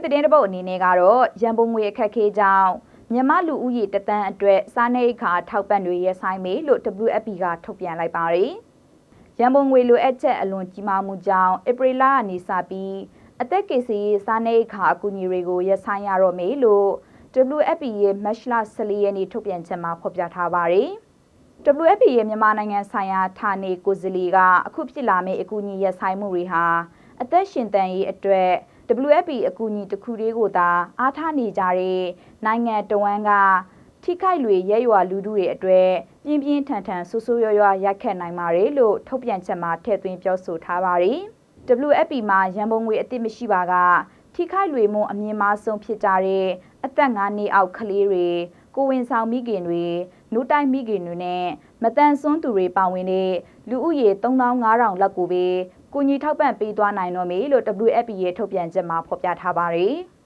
င်းသတင်းတပုတ်အနေနဲ့ကတော့ရန်ပုံငွေအခက်အခဲကြောင့်မြန်မာလူဦးရေတသန်းအတွက်စားနပ်ရိက္ခာထောက်ပံ့တွေရဆိုင်မေလို့ WFP ကထုတ်ပြန်လိုက်ပါတယ်။ရန်ပုံငွေလိုအပ်ချက်အလွန်ကြီးမားမှုကြောင့်ဧပြီလကနေစပြီးအသက်ကေစီစားနပ်ရိက္ခာအကူအညီတွေကိုရဆိုင်ရတော့မေလို့ WFP ရဲ့မတ်လ14ရက်နေ့ထုတ်ပြန်ချက်မှာဖော်ပြထားပါတယ်။ WFP ရဲ့မြန်မာနိုင်ငံဆိုင်ရာဌာနေကိုယ်စားလှယ်ကအခုဖြစ်လာမယ့်အကူအညီရဆိုင်မှုတွေဟာအသက်ရှင်တန်ရေးအတွက် WFP အကူအညီတစ်ခုတည်းကိုသာအားထားနေကြတဲ့နိုင်ငံတော်ဝန်ကထိခိုက်လွေရဲရွာလူထုတွေအတွက်ပြင်းပြင်းထန်ထန်ဆူဆူရွရွရိုက်ခတ်နိုင်ပါတယ်လို့ထုတ်ပြန်ချက်မှာထည့်သွင်းပြောဆိုထားပါတယ်။ WFP မှာရန်ပုံငွေအသစ်မရှိပါကထိခိုက်လွေမှုအမြင့်မားဆုံးဖြစ်ကြတဲ့အသက်9နှစ်အောက်ကလေးတွေကိုဝင်ဆောင်မိခင်တွေနှုတ်တိုက်မိခင်တွေနဲ့မတန်ဆွမ်းသူတွေပါဝင်တဲ့လူဦးရေ3500လောက်ကိုပဲ ကိုညီထောက်ပံ့ပေးသွားနိုင်တော့မေလို့ WFP ရဲ့ထုတ်ပြန်ချက်မှာဖော်ပြထားပါတယ်။